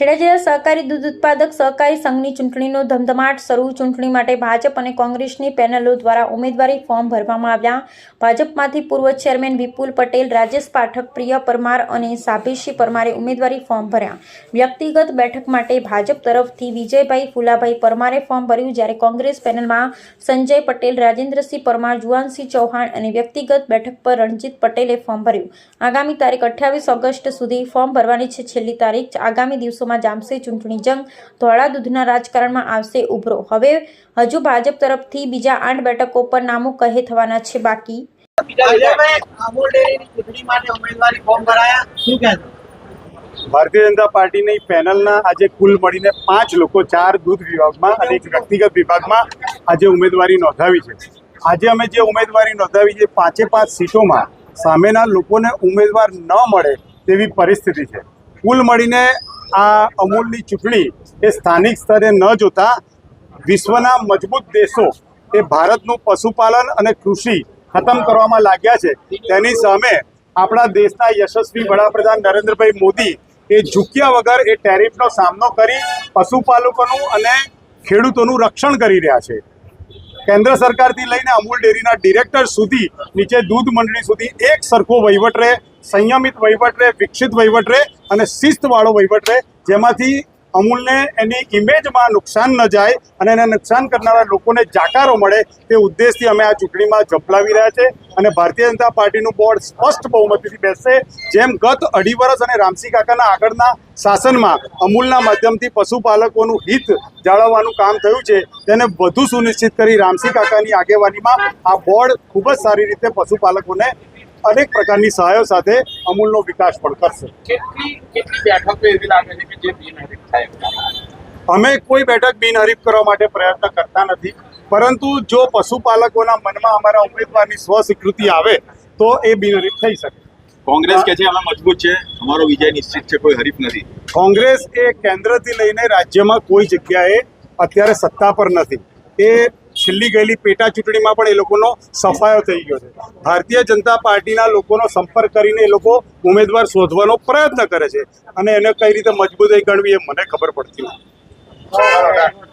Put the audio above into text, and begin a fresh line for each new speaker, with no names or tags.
ખેડા જિલ્લા સહકારી દૂધ ઉત્પાદક સહકારી સંઘની ચૂંટણીનો ધમધમાટ શરૂ, ચૂંટણી માટે ભાજપ અને કોંગ્રેસની પેનલો દ્વારા ઉમેદવારી ફોર્મ ભરવામાં આવ્યા. ભાજપમાંથી પૂર્વ ચેરમેન વિપુલ પટેલ, રાજેશ પાઠક, પ્રિય પરમાર અને સાભેશી પરમારે ઉમેદવારી ફોર્મ ભર્યા. વ્યક્તિગત બેઠક માટે ભાજપ તરફથી વિજયભાઈ ફુલાભાઈ પરમારે ફોર્મ ભર્યું જ્યારે કોંગ્રેસ પેનલમાં સંજય પટેલ, રાજેન્દ્રસિંહ પરમાર, જુવાનસિંહ ચૌહાણ અને વ્યક્તિગત બેઠક પર રણજીત પટેલે ફોર્મ ભર્યું. આગામી તારીખ અઠ્યાવીસ ઓગસ્ટ સુધી ફોર્મ ભરવાની છેલ્લી તારીખ આગામી દિવસોમાં જામશે ચૂંટણી જંગ. ધોળા દૂધના રાજકારણમાં આવશે ઉભરો. હવે હજુ ભાજપ તરફથી બીજા આઠ બેઠકો પર નામો કહે થવાના છે બાકી.
ભારતીય જનતા પાર્ટીની પેનલના આજે કુલ મળીને પાંચ લોકો ચાર દૂધ વિભાગમાં અને એક વ્યક્તિગત વિભાગમાં આજે ઉમેદવારી નોંધાવી છે. આજે અમે જે ઉમેદવારી નોંધાવી છે, પાંચે પાંચ સીટોમાં સામેના લોકોને ઉમેદવાર ન મળે તેવી પરિસ્થિતિ છે. કુલ મળીને આ અમૂલની ચૂંટણી એ સ્થાનિક સ્તરે ન જોતા વિશ્વના મજબૂત દેશો એ ભારતનું પશુપાલન અને કૃષિ ખતમ કરવામાં લાગ્યા છે. તેની સામે આપણા દેશના યશસ્વી વડાપ્રધાન નરેન્દ્રભાઈ મોદી એ ઝૂક્યા વગર એ ટેરિફનો સામનો કરી પશુપાલકોનું અને ખેડૂતોનું રક્ષણ કરી રહ્યા છે. કેન્દ્ર સરકારથી લઈને અમૂલ ડેરીના ડિરેક્ટર સુધી, નીચે દૂધ મંડળી સુધી એક સરખો વહીવટ રહે, સંયમિત વહીવટ રહે, વિકસિત વહીવટ રહે અને શિસ્તવાળો વહીવટ રહે, જેમાંથી અમૂલને એની ઇમેજમાં નુકસાન ન જાય અને એને નુકસાન કરનારા લોકોને જાકારો મળે તે ઉદ્દેશથી અમે આ ચૂંટણીમાં ઝંપલાવી રહ્યા છે અને ભારતીય જનતા પાર્ટીનું બોર્ડ સ્પષ્ટ બહુમતીથી બેસશે, જેમ ગત અઢી વર્ષ અને રામસિંહ કાકાના આગળના શાસનમાં અમૂલના માધ્યમથી પશુપાલકોનું હિત જાળવવાનું કામ થયું છે, તેને વધુ સુનિશ્ચિત કરી રામસિંહ કાકાની આગેવાનીમાં આ બોર્ડ ખૂબ જ સારી રીતે પશુપાલકોને અનેક પ્રકારની સહાયો સાથે અમૂલનો વિકાસ પણ કરશે.
કેટલી કેટલી બેઠકો એવી લાગે છે કે જે બિનહરીફ થાય
અમે કોઈ બેઠક બિનહરીફ કરવા માટે પ્રયત્ન કરતા નથી. પરંતુ જો પશુપાલકોના મનમાં અમારા ઉમેદવારની સ્વસ્વીકૃતિ આવે તો એ બિનહરીફ થઈ શકે.
કોંગ્રેસ કે છે અમે મજબૂત છે અમારો વિજય નિશ્ચિત છે કોઈ હરીફ નથી.
કોંગ્રેસ એ કેન્દ્રથી લઈને રાજ્યમાં કોઈ જગ્યાએ અત્યારે સત્તા પર નથી. એ છેલ્લી ગયેલી પેટા ચૂંટણીમાં પણ એ લોકોનો સફાયો થઈ ગયો છે. ભારતીય જનતા પાર્ટીના લોકોનો સંપર્ક કરીને એ લોકો ઉમેદવાર શોધવાનો પ્રયત્ન કરે છે. અને એને કઈ રીતે મજબૂતાઈ ગણવી એ મને ખબર પડતી નથી.